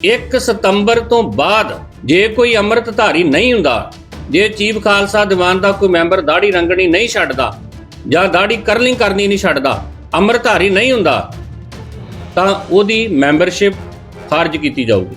1 ਸਤੰਬਰ ਤੋਂ ਬਾਅਦ ਜੇ ਕੋਈ ਅੰਮ੍ਰਿਤਧਾਰੀ ਨਹੀਂ ਹੁੰਦਾ, ਜੇ ਚੀਫ ਖਾਲਸਾ ਦੀਵਾਨ ਦਾ ਕੋਈ ਮੈਂਬਰ ਦਾੜੀ ਰੰਗਣੀ ਨਹੀਂ ਛੱਡਦਾ ਜਾਂ ਦਾੜੀ ਕਰਲਿੰਗ ਕਰਨੀ ਨਹੀਂ ਛੱਡਦਾ, ਅੰਮ੍ਰਿਤਧਾਰੀ ਨਹੀਂ ਹੁੰਦਾ, ਤਾਂ ਉਹਦੀ ਮੈਂਬਰਸ਼ਿਪ ਖਾਰਜ ਕੀਤੀ ਜਾਊਗੀ।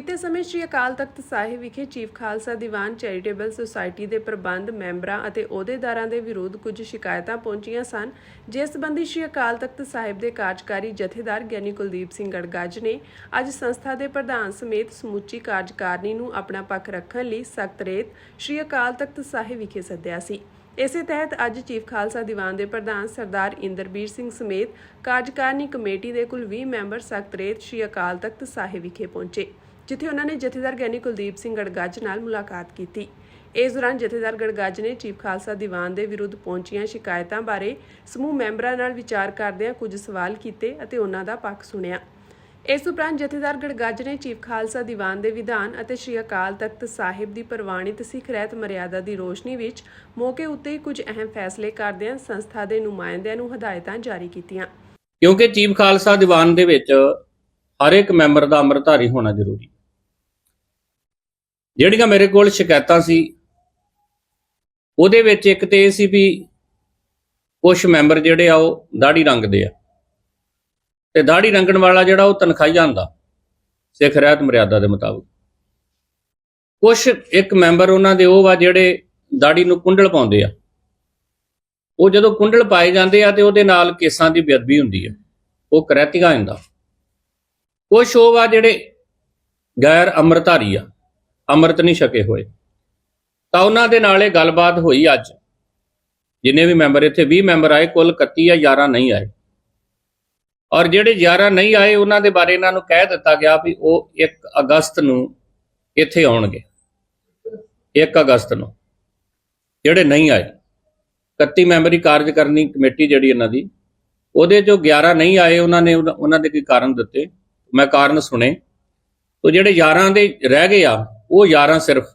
ਬੀਤੇ ਸਮੇਂ ਸ਼੍ਰੀ ਅਕਾਲ ਤਖਤ ਸਾਹਿਬ ਵਿਖੇ chief Khalsa Diwan charitable society ਦੇ ਪ੍ਰਬੰਧ ਮੈਂਬਰਾਂ ਅਤੇ ਅਹੁਦੇਦਾਰਾਂ ਦੇ ਵਿਰੁੱਧ ਕੁਝ ਸ਼ਿਕਾਇਤਾਂ ਪਹੁੰਚੀਆਂ ਸਨ, ਜਿਸ ਸੰਬੰਧੀ ਸ਼੍ਰੀ ਅਕਾਲ ਤਖਤ ਸਾਹਿਬ ਦੇ ਕਾਰਜਕਾਰੀ ਜਥੇਦਾਰ ਗਿਆਨੀ ਕੁਲਦੀਪ ਸਿੰਘ ਗੜਗੱਜ ਨੇ ਅੱਜ ਸੰਸਥਾ ਦੇ ਪ੍ਰਧਾਨ ਸਮੇਤ ਸਮੁੱਚੀ ਕਾਰਜਕਾਰਨੀ ਨੂੰ ਆਪਣਾ ਪੱਖ ਰੱਖਣ ਲਈ ਸਖਤ ਰੇਤ ਸ਼੍ਰੀ ਅਕਾਲ ਤਖਤ ਸਾਹਿਬ ਵਿਖੇ ਸੱਦਿਆ ਸੀ। ਇਸੇ ਤਹਿਤ ਅੱਜ ਚੀਫ ਖਾਲਸਾ ਦੀਵਾਨ ਦੇ ਪ੍ਰਧਾਨ ਸਰਦਾਰ ਇੰਦਰਬੀਰ ਸਿੰਘ ਸਮੇਤ ਕਾਰਜਕਾਰਨੀ ਕਮੇਟੀ ਦੇ ਕੁੱਲ 20 ਮੈਂਬਰ ਸਖਤ ਰੇਤ ਸ਼੍ਰੀ ਅਕਾਲ ਤਖਤ ਸਾਹਿਬ ਵਿਖੇ ਪਹੁੰਚੇ। ਜਿੱਥੇ ਉਹਨਾਂ ਨੇ ਜਥੇਦਾਰ ਗਿਆਨੀ ਕੁਲਦੀਪ ਸਿੰਘ ਗੜਗੱਜ ਨਾਲ ਮੁਲਾਕਾਤ ਕੀਤੀ। ਇਸ ਦੌਰਾਨ ਜਥੇਦਾਰ ਗੜਗੱਜ ਨੇ ਚੀਫ ਖਾਲਸਾ ਦੀਵਾਨ ਦੇ ਵਿਰੁੱਧ ਪਹੁੰਚੀਆਂ ਸ਼ਿਕਾਇਤਾਂ ਬਾਰੇ ਸਮੂਹ ਮੈਂਬਰਾਂ ਨਾਲ ਵਿਚਾਰ ਕਰਦਿਆਂ ਕੁਝ ਸਵਾਲ ਕੀਤੇ ਅਤੇ ਉਹਨਾਂ ਦਾ ਪੱਖ ਸੁਣਿਆ। ਇਸ ਉਪਰੰਤ ਜਥੇਦਾਰ ਗੜਗੱਜ ਨੇ ਚੀਫ ਖਾਲਸਾ ਦੀਵਾਨ ਦੇ ਵਿਧਾਨ ਅਤੇ ਸ਼੍ਰੀ ਅਕਾਲ ਤਖਤ ਸਾਹਿਬ ਦੀ ਪ੍ਰਵਾਨਿਤ ਸਿੱਖ ਰਹਿਤ ਮਰਿਆਦਾ ਦੀ ਰੋਸ਼ਨੀ ਵਿੱਚ ਮੌਕੇ ਉੱਤੇ ਹੀ ਕੁਝ ਅਹਿਮ ਫੈਸਲੇ ਕਰਦਿਆਂ ਸੰਸਥਾ ਦੇ ਨੁਮਾਇੰਦਿਆਂ ਨੂੰ ਹਦਾਇਤਾਂ ਜਾਰੀ ਕੀਤੀਆਂ। ਕਿਉਂਕਿ ਚੀਫ ਖਾਲਸਾ ਦੀਵਾਨ ਦੇ ਵਿੱਚ ਹਰ ਇੱਕ ਮੈਂਬਰ ਦਾ ਅੰਮ੍ਰਿਤਧਾਰੀ ਹੋਣਾ ਜ਼ਰੂਰੀ ਜਿਹੜੀਆਂ ਮੇਰੇ ਕੋਲ ਸ਼ਿਕਾਇਤਾਂ ਸੀ, ਉਹਦੇ ਵਿੱਚ ਇੱਕ ਤੇ ਇਹ ਸੀ ਵੀ ਕੁਝ ਮੈਂਬਰ ਜਿਹੜੇ ਆ ਉਹ ਦਾੜੀ ਰੰਗਦੇ ਆ। ਤੇ ਦਾੜੀ ਰੰਗਣ ਵਾਲਾ ਜਿਹੜਾ ਉਹ ਤਨਖਾਹੀਆ ਹੁੰਦਾ ਸਿੱਖ ਰਹਿਤ ਮਰਿਆਦਾ ਦੇ ਮੁਤਾਬਕ। ਕੁਝ ਇੱਕ ਮੈਂਬਰ ਉਹਨਾਂ ਦੇ ਉਹ ਵਾ ਜਿਹੜੇ ਦਾੜੀ ਨੂੰ ਕੁੰਡਲ ਪਾਉਂਦੇ ਆ। ਉਹ ਜਦੋਂ ਕੁੰਡਲ ਪਾਏ ਜਾਂਦੇ ਆ ਤੇ ਉਹਦੇ ਨਾਲ ਕੇਸਾਂ ਦੀ ਬੇਅਦਬੀ ਹੁੰਦੀ ਆ। ਉਹ ਕਰੈਤਿਕਾ ਹੁੰਦਾ ਕੁਛ ਉਹ ਵਾ ਜਿਹੜੇ ਗੈਰ ਅੰਮ੍ਰਿਤਧਾਰੀ ਆ। ਅੰਮ੍ਰਿਤ ਨਹੀਂ ਛਕੇ ਹੋਏ। ਤਾਂ ਉਹਨਾਂ ਦੇ ਨਾਲ ਇਹ ਗੱਲਬਾਤ ਹੋਈ ਅੱਜ। ਜਿੰਨੇ ਵੀ ਮੈਂਬਰ ਇੱਥੇ 20 ਮੈਂਬਰ ਆਏ, ਕੁੱਲ 31 ਜਾਂ 11 ਨਹੀਂ ਆਏ। ਔਰ ਜਿਹੜੇ 11 ਨਹੀਂ ਆਏ, ਉਹਨਾਂ ਦੇ ਬਾਰੇ ਇਹਨਾਂ ਨੂੰ ਕਹਿ ਦਿੱਤਾ ਗਿਆ ਵੀ ਉਹ 1 ਅਗਸਤ ਨੂੰ ਇੱਥੇ ਆਉਣਗੇ। 1 ਅਗਸਤ ਨੂੰ। ਜਿਹੜੇ ਨਹੀਂ ਆਏ। 31 ਮੈਂਬਰੀ ਕਾਰਜਕਾਰਨੀ ਕਮੇਟੀ ਜਿਹੜੀ ਇਹਨਾਂ ਦੀ, ਉਹਦੇ ਚੋਂ 11 ਨਹੀਂ ਆਏ, ਉਹਨਾਂ ਨੇ ਉਹਨਾਂ ਦੇ ਕੀ ਕਾਰਨ ਦਿੱਤੇ। ਮੈਂ ਕਾਰਨ ਸੁਣੇ। ਤੋ ਜਿਹੜੇ 11 ਦੇ ਰਹਿ ਗਏ ਆ ਉਹ 11 ਸਿਰਫ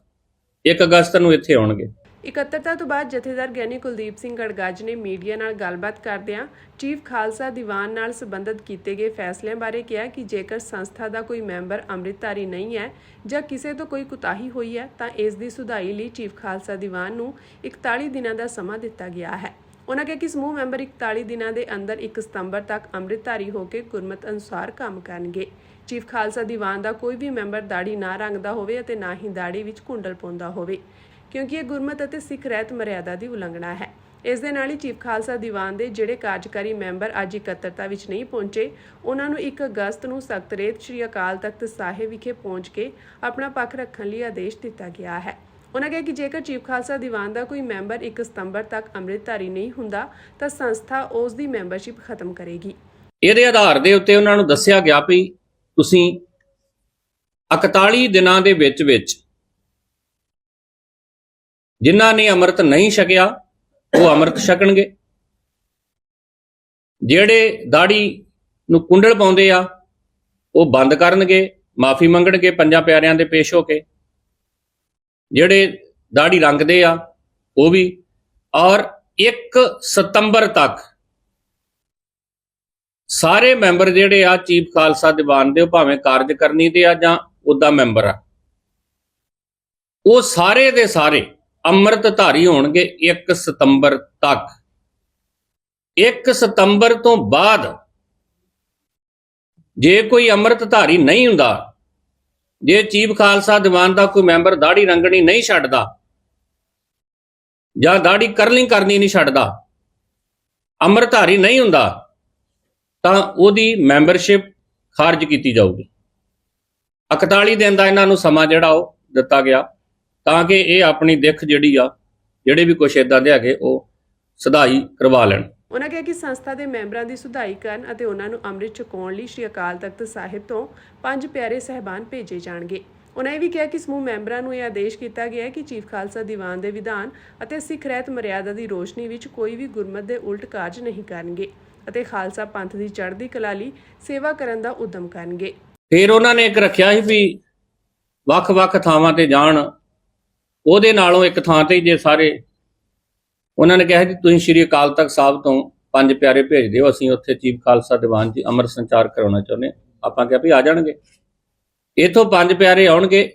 1 ਅਗਸਤ ਨੂੰ ਇੱਥੇ ਆਉਣਗੇ। ਇਕੱਤਰਤਾ ਤੋਂ ਬਾਅਦ ਜਥੇਦਾਰ ਗਿਆਨੀ ਕੁਲਦੀਪ ਸਿੰਘ ਗੜਗੱਜ ਨੇ ਮੀਡੀਆ ਨਾਲ ਗੱਲਬਾਤ ਕਰਦਿਆਂ ਚੀਫ ਖਾਲਸਾ ਦੀਵਾਨ ਨਾਲ ਸੰਬੰਧਿਤ ਕੀਤੇ ਗਏ ਫੈਸਲਿਆਂ ਬਾਰੇ ਕਿਹਾ ਕਿ ਜੇਕਰ ਸੰਸਥਾ ਦਾ ਕੋਈ ਮੈਂਬਰ ਅੰਮ੍ਰਿਤਧਾਰੀ ਨਹੀਂ ਹੈ ਜਾਂ ਕਿਸੇ ਤੋਂ ਕੋਈ ਕੁਤਾਹੀ ਹੋਈ ਹੈ, ਤਾਂ ਇਸ ਦੀ ਸੁਧਾਈ ਲਈ ਚੀਫ ਖਾਲਸਾ ਦੀਵਾਨ ਨੂੰ 41 ਦਿਨਾਂ ਦਾ ਸਮਾਂ ਦਿੱਤਾ ਗਿਆ ਹੈ। ਉਹਨਾਂ ਕਿਹਾ ਕਿ ਸਮੂਹ ਮੈਂਬਰ 41 ਦਿਨਾਂ ਦੇ ਅੰਦਰ 1 ਸਤੰਬਰ ਤੱਕ ਅੰਮ੍ਰਿਤਧਾਰੀ ਹੋ ਕੇ ਗੁਰਮਤ ਅਨੁਸਾਰ ਕੰਮ ਕਰਨਗੇ। ਚੀਫ ਖਾਲਸਾ ਦੀਵਾਨ ਦਾ ਕੋਈ ਵੀ ਮੈਂਬਰ ਦਾੜੀ ਨਾ ਰੰਗਦਾ ਹੋਵੇ ਅਤੇ ਨਾ ਹੀ ਦਾੜੀ ਵਿੱਚ ਕੁੰਡਲ ਪਾਉਂਦਾ ਹੋਵੇ, ਕਿਉਂਕਿ ਇਹ ਗੁਰਮਤ ਅਤੇ ਸਿੱਖ ਰਹਿਤ ਮਰਿਆਦਾ ਦੀ ਉਲੰਘਣਾ ਹੈ। ਇਸ ਦੇ ਨਾਲ ਹੀ ਚੀਫ ਖਾਲਸਾ ਦੀਵਾਨ ਦੇ ਜਿਹੜੇ ਕਾਰਜਕਾਰੀ ਮੈਂਬਰ ਅੱਜ ਇਕੱਤਰਤਾ ਵਿੱਚ ਨਹੀਂ ਪਹੁੰਚੇ, ਉਹਨਾਂ ਨੂੰ 1 ਅਗਸਤ ਨੂੰ ਸਖਤ ਰੇਤ ਸ਼੍ਰੀ ਅਕਾਲ ਤਖਤ ਸਾਹਿਬ ਵਿਖੇ ਪਹੁੰਚ ਕੇ ਆਪਣਾ ਪੱਖ ਰੱਖਣ ਲਈ ਆਦੇਸ਼ ਦਿੱਤਾ ਗਿਆ ਹੈ। ਉਹਨਾਂ ਕਿਹਾ ਕਿ ਜੇਕਰ ਚੀਫ ਖਾਲਸਾ ਦੀਵਾਨ ਦਾ ਕੋਈ ਮੈਂਬਰ 1 ਸਤੰਬਰ ਤੱਕ ਅੰਮ੍ਰਿਤਧਾਰੀ ਨਹੀਂ ਹੁੰਦਾ, ਤਾਂ ਸੰਸਥਾ ਉਸ ਦੀ ਮੈਂਬਰਸ਼ਿਪ ਖਤਮ ਕਰੇਗੀ। ਇਹਦੇ ਆਧਾਰ ਦੇ ਉੱਤੇ ਉਹਨਾਂ ਨੂੰ ਦੱਸਿਆ ਗਿਆ ਵੀ ਤੁਸੀਂ 41 ਦਿਨਾਂ ਦੇ ਵਿੱਚ ਵਿੱਚ ਜਿਨ੍ਹਾਂ ਨੇ ਅੰਮ੍ਰਿਤ ਨਹੀਂ ਛਕਿਆ, ਉਹ ਅੰਮ੍ਰਿਤ ਛਕਣਗੇ। ਜਿਹੜੇ ਦਾੜੀ ਨੂੰ ਕੁੰਡਲ ਪਾਉਂਦੇ ਆ, ਉਹ ਬੰਦ ਕਰਨਗੇ, ਮਾਫੀ ਮੰਗਣਗੇ ਪੰਜਾਂ ਪਿਆਰਿਆਂ ਦੇ ਪੇਸ਼ ਹੋ ਕੇ। ਜਿਹੜੇ ਦਾੜੀ ਰੰਗਦੇ ਆ, ਉਹ ਵੀ, ਔਰ 1 ਸਤੰਬਰ ਤੱਕ ਸਾਰੇ ਮੈਂਬਰ ਜਿਹੜੇ ਆ ਚੀਫ ਖਾਲਸਾ ਦੀਵਾਨ ਦੇ ਉਹ ਭਾਵੇਂ ਕਾਰਜਕਰਨੀ ਦੇ ਆ ਜਾਂ ਉਹਦਾ ਮੈਂਬਰ ਆ। ਉਹ ਸਾਰੇ ਦੇ ਸਾਰੇ ਅੰਮ੍ਰਿਤਧਾਰੀ ਹੋਣਗੇ 1 ਸਤੰਬਰ ਤੱਕ। 1 ਸਤੰਬਰ ਤੋਂ ਬਾਅਦ ਜੇ ਕੋਈ ਅੰਮ੍ਰਿਤਧਾਰੀ ਨਹੀਂ ਹੁੰਦਾ, ਜੇ ਚੀਫ ਖਾਲਸਾ ਦੀਵਾਨ ਦਾ ਕੋਈ ਮੈਂਬਰ ਦਾੜੀ ਰੰਗਣੀ ਨਹੀਂ ਛੱਡਦਾ ਜਾਂ ਦਾੜੀ ਕਰਲਿੰਗ ਕਰਨੀ ਨਹੀਂ ਛੱਡਦਾ, ਅੰਮ੍ਰਿਤਧਾਰੀ ਨਹੀਂ ਹੁੰਦਾ ਤਾਂ ਉਹਦੀ ਮੈਂਬਰਸ਼ਿਪ ਖਾਰਜ ਕੀਤੀ ਜਾਊਗੀ। 41 ਦਿਨ ਦਾ ਇਹਨਾਂ ਨੂੰ ਸਮਾਂ ਜਿਹੜਾ ਉਹ ਦਿੱਤਾ ਗਿਆ ਤਾਂ ਕਿ ਇਹ ਆਪਣੀ ਦਿੱਖ ਜਿਹੜੀ ਆ, ਜਿਹੜੇ ਵੀ ਕੁਛ ਇਦਾਂ ਦੇ ਹੈਗੇ, ਉਹ ਸੁਧਾਈ ਕਰਵਾ ਲੈਣ। ਉਹਨਾਂ ਕਿਹਾ ਕਿ ਸੰਸਥਾ ਦੇ ਮੈਂਬਰਾਂ ਦੀ ਸੁਧਾਈ ਕਰਨ ਅਤੇ ਉਹਨਾਂ ਨੂੰ ਅੰਮ੍ਰਿਤ ਛਕਾਉਣ ਲਈ ਸ਼੍ਰੀ ਅਕਾਲ ਤਖਤ ਸਾਹਿਬ ਤੋਂ ਪੰਜ ਪਿਆਰੇ ਸਹਿਬਾਨ ਭੇਜੇ ਜਾਣਗੇ। ਉਹਨਾਂ ਇਹ ਵੀ ਕਿਹਾ ਕਿ ਸਮੂਹ ਮੈਂਬਰਾਂ ਨੂੰ ਇਹ ਆਦੇਸ਼ ਕੀਤਾ ਗਿਆ ਹੈ ਕਿ ਚੀਫ ਖਾਲਸਾ ਦੀਵਾਨ ਦੇ ਵਿਧਾਨ ਅਤੇ ਸਿੱਖ ਰਹਿਤ ਮਰਿਆਦਾ ਦੀ ਰੋਸ਼ਨੀ ਵਿੱਚ ਕੋਈ ਵੀ ਗੁਰਮਤ ਦੇ ਉਲਟ ਕਾਰਜ ਨਹੀਂ ਕਰਨਗੇ। ਅਤੇ ਖਾਲਸਾ ਪੰਥ ਦੀ ਚੜ੍ਹਦੀ ਕਲਾ ਲਈ ਸੇਵਾ ਕਰਨ ਦਾ ਉਦਮ ਕਰਨਗੇ। ਫਿਰ ਉਹਨਾਂ ਨੇ ਇੱਕ ਰੱਖਿਆ ਸੀ ਵੀ ਵੱਖ-ਵੱਖ ਥਾਵਾਂ ਤੇ ਜਾਣ। ਉਹਦੇ ਨਾਲੋਂ ਇੱਕ ਥਾਂ ਤੇ ਜੇ ਸਾਰੇ। ਉਹਨਾਂ ਨੇ ਕਿਹਾ ਜੀ ਤੁਸੀਂ ਸ਼੍ਰੀ ਅਕਾਲ ਤਖਤ ਸਾਹਿਬ ਤੋਂ ਪੰਜ ਪਿਆਰੇ ਭੇਜ ਦਿਓ। ਅਸੀਂ ਉੱਥੇ ਚੀਫ ਖਾਲਸਾ ਦੀਵਾਨ ਜੀ ਅਮਰ ਸੰਚਾਰ ਕਰਾਉਣਾ ਚਾਹੁੰਦੇ ਹਾਂ। ਆਪਾਂ ਕਿਹਾ ਵੀ ਆ ਜਾਣਗੇ। ਇਥੋਂ ਪੰਜ ਪਿਆਰੇ ਆਉਣਗੇ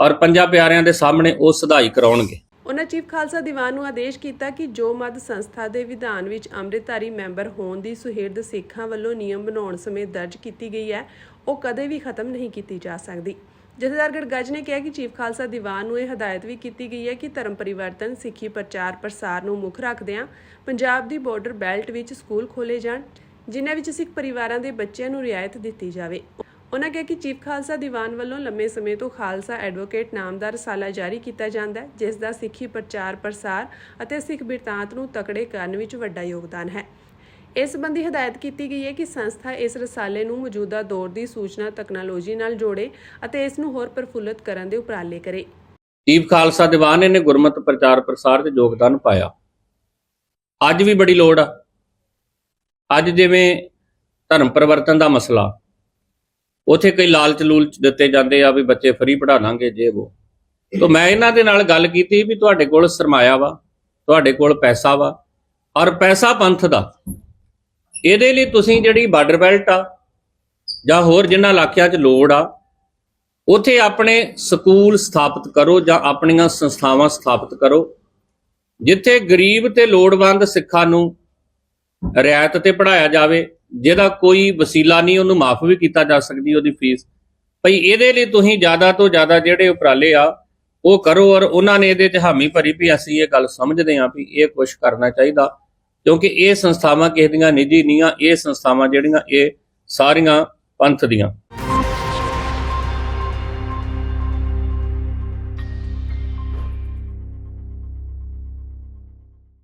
ਔਰ ਪੰਜਾਂ ਪਿਆਰਿਆਂ ਦੇ ਸਾਹਮਣੇ ਉਹ ਸਦਾਈ ਕਰਾਉਣਗੇ। ਉਹਨਾਂ ਚੀਫ ਖਾਲਸਾ ਦੀਵਾਨ ਨੂੰ ਆਦੇਸ਼ ਕੀਤਾ ਕਿ ਜੋ ਮਦ ਸੰਸਥਾ ਦੇ ਵਿਧਾਨ ਵਿੱਚ ਅੰਮ੍ਰਿਤਧਾਰੀ ਮੈਂਬਰ ਹੋਣ ਦੀ ਸੁਹਿਰਦ ਸਿੱਖਾਂ ਵੱਲੋਂ ਨਿਯਮ ਬਣਾਉਣ ਸਮੇਂ ਦਰਜ ਕੀਤੀ ਗਈ ਹੈ, ਉਹ ਕਦੇ ਵੀ ਖਤਮ ਨਹੀਂ ਕੀਤੀ ਜਾ ਸਕਦੀ। ਜਥੇਦਾਰ ਗੜਗੱਜ ਨੇ ਕਿਹਾ ਕਿ ਚੀਫ ਖਾਲਸਾ ਦੀਵਾਨ ਨੂੰ ਇਹ ਹਦਾਇਤ ਵੀ ਕੀਤੀ ਗਈ ਹੈ ਕਿ ਧਰਮ ਪਰਿਵਰਤਨ, ਸਿੱਖੀ ਪ੍ਰਚਾਰ, ਪ੍ਰਸਾਰ ਨੂੰ ਮੁੱਖ ਰੱਖਦਿਆਂ ਪੰਜਾਬ ਦੀ ਬਾਰਡਰ ਬੈਲਟ ਵਿੱਚ ਸਕੂਲ ਖੋਲੇ ਜਾਣ, ਜਿਨ੍ਹਾਂ ਵਿੱਚ ਸਿੱਖ ਪਰਿਵਾਰਾਂ ਦੇ ਬੱਚਿਆਂ ਨੂੰ ਰਿਆਇਤ ਦਿੱਤੀ ਜਾਵੇ। ਉਹਨਾਂ ਕਿਹਾ ਕਿ ਚੀਫ ਖਾਲਸਾ ਦੀਵਾਨ ਵੱਲੋਂ ਲੰਮੇ ਸਮੇਂ ਤੋਂ ਖਾਲਸਾ ਐਡਵੋਕੇਟ ਨਾਮ ਦਾ ਰਸਾਲਾ ਜਾਰੀ ਕੀਤਾ ਜਾਂਦਾ ਹੈ, ਜਿਸ ਦਾ ਸਿੱਖੀ ਪ੍ਰਚਾਰ ਪ੍ਰਸਾਰ ਅਤੇ ਸਿੱਖ ਬਿਰਤਾਂਤ ਨੂੰ ਤਕੜੇ ਕਰਨ ਵਿੱਚ ਵੱਡਾ ਯੋਗਦਾਨ ਹੈ। ਇਸ ਸੰਬੰਧੀ ਹਦਾਇਤ ਕੀਤੀ ਗਈ ਹੈ ਕਿ ਸੰਸਥਾ ਇਸ ਰਸਾਲੇ ਨੂੰ ਮੌਜੂਦਾ ਦੌਰ ਦੀ ਸੂਚਨਾ ਤਕਨਾਲੋਜੀ ਨਾਲ ਜੋੜੇ ਅਤੇ ਇਸ ਨੂੰ ਹੋਰ ਪ੍ਰਫੁੱਲਤ ਕਰਨ ਦੇ ਉਪਰਾਲੇ ਕਰੇ। ਦੀਪ ਖਾਲਸਾ ਦੀਵਾਨ ਨੇ ਗੁਰਮਤਿ ਪ੍ਰਚਾਰ ਪ੍ਰਸਾਰ 'ਚ ਯੋਗਦਾਨ ਪਾਇਆ। ਅੱਜ ਵੀ ਬੜੀ ਲੋੜ ਆ। ਅੱਜ ਜਿਵੇਂ ਧਰਮ ਪਰਿਵਰਤਨ ਦਾ ਮਸਲਾ ਉਥੇ ਕਈ ਲਾਲਚ ਲੂਲਚ ਦਿੱਤੇ ਜਾਂਦੇ ਆ ਵੀ ਬੱਚੇ ਫਰੀ ਪੜ੍ਹਾ ਲਾਂਗੇ ਜੇ ਉਹ ਤਾਂ ਮੈਂ ਇਹਨਾਂ ਦੇ ਨਾਲ ਗੱਲ ਕੀਤੀ ਵੀ ਤੁਹਾਡੇ ਕੋਲ ਸਰਮਾਇਆ ਵਾ, ਤੁਹਾਡੇ ਕੋਲ ਪੈਸਾ ਵਾ, ਔਰ ਪੈਸਾ ਪੰਥ ਦਾ। ਇਹਦੇ ਲਈ ਤੁਸੀਂ ਜਿਹੜੀ ਬਾਰਡਰ ਬੈਲਟ ਆ, ਜਾਂ ਹੋਰ ਜਿਨ੍ਹਾਂ ਇਲਾਕਿਆਂ 'ਚ ਲੋੜ ਆ, ਉਥੇ ਆਪਣੇ ਸਕੂਲ ਸਥਾਪਿਤ ਕਰੋ ਜਾਂ ਆਪਣੀਆਂ ਸੰਸਥਾਵਾਂ ਸਥਾਪਿਤ ਕਰੋ, ਜਿੱਥੇ ਗਰੀਬ ਤੇ ਲੋੜਵੰਦ ਸਿੱਖਾਂ ਨੂੰ ਰਿਆਇਤ ਤੇ ਪੜਾਇਆ ਜਾਵੇ ਜਿਹਦਾ ਕੋਈ ਵਸੀਲਾ ਨਹੀਂ, ਉਹਨੂੰ ਮਾਫ ਵੀ ਕੀਤਾ ਜਾ ਸਕਦੀ ਉਹਦੀ ਫੀਸ। ਭਈ ਇਹਦੇ ਲਈ ਤੁਸੀਂ ਜ਼ਿਆਦਾ ਤੋਂ ਜ਼ਿਆਦਾ ਜਿਹੜੇ ਉਪਰਾਲੇ ਆ, ਉਹ ਕਰੋ ਔਰ ਉਹਨਾਂ ਨੇ ਇਹਦੇ ਤੇ ਹਾਮੀ ਭਰੀ ਵੀ ਅਸੀਂ ਇਹ ਗੱਲ ਸਮਝਦੇ ਹਾਂ ਵੀ ਇਹ ਕੁਝ ਕਰਨਾ ਚਾਹੀਦਾ। ਕਿਉਂਕਿ ਇਹ ਸੰਸਥਾਵਾਂ ਕਿਸੇ ਦੀਆਂ ਨਿੱਜੀ ਨਹੀਂ ਆ ਇਹ ਸੰਸਥਾਵਾਂ ਜਿਹੜੀਆਂ ਇਹ ਸਾਰੀਆਂ ਪੰਥ ਦੀਆਂ।